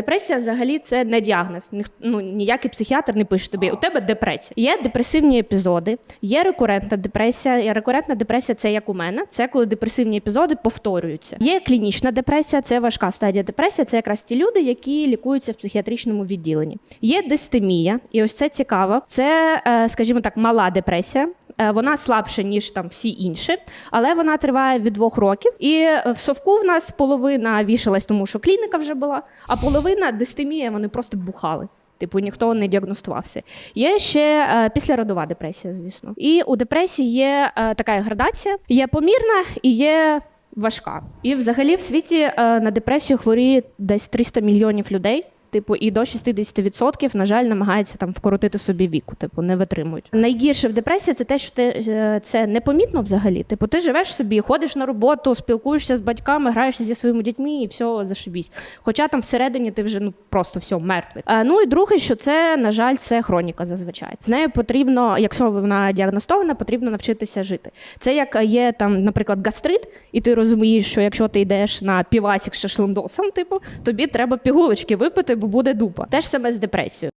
Депресія взагалі це не діагноз. Ну, ніякий психіатр не пише тобі, у тебе депресія. Є депресивні епізоди, є рекурентна депресія. І Рекурентна депресія це як у мене, це коли депресивні епізоди повторюються. Є клінічна депресія, це важка стадія депресії. Це якраз ті люди, які лікуються в психіатричному відділенні. Є дистемія, і ось це цікаво. Це, е, скажімо так, мала депресія. Е, Вона слабша, ніж там всі інші, але вона триває від двох років. І е, в совку в нас половина вішалась, тому що клініка вже була, а половина дистемія, вони просто бухали. Типу ніхто не діагностувався. Є ще е, післяродова депресія, звісно. І у депресії є е, така градація: є помірна і є важка. І взагалі в світі е, на депресію хворіє десь 300 мільйонів людей. Типу, і до 60%, на жаль, намагаються там вкоротити собі віку, типу, не витримують. Найгірше в депресії це те, що ти е, це непомітно взагалі. Типу, ти живеш собі, ходиш на роботу, спілкуєшся з батьками, граєшся зі своїми дітьми і все зашибісь. Хоча там всередині ти вже ну просто все мертвий. А, ну і друге, що це, на жаль, це хроніка зазвичай. З нею потрібно, якщо вона діагностована, потрібно навчитися жити. Це як є там, наприклад, гастрит, і ти розумієш, що якщо ти йдеш на півасік з шашлиндосом, типу, тобі треба пігулочки випити, бо буде дупа. Те ж саме з депресією.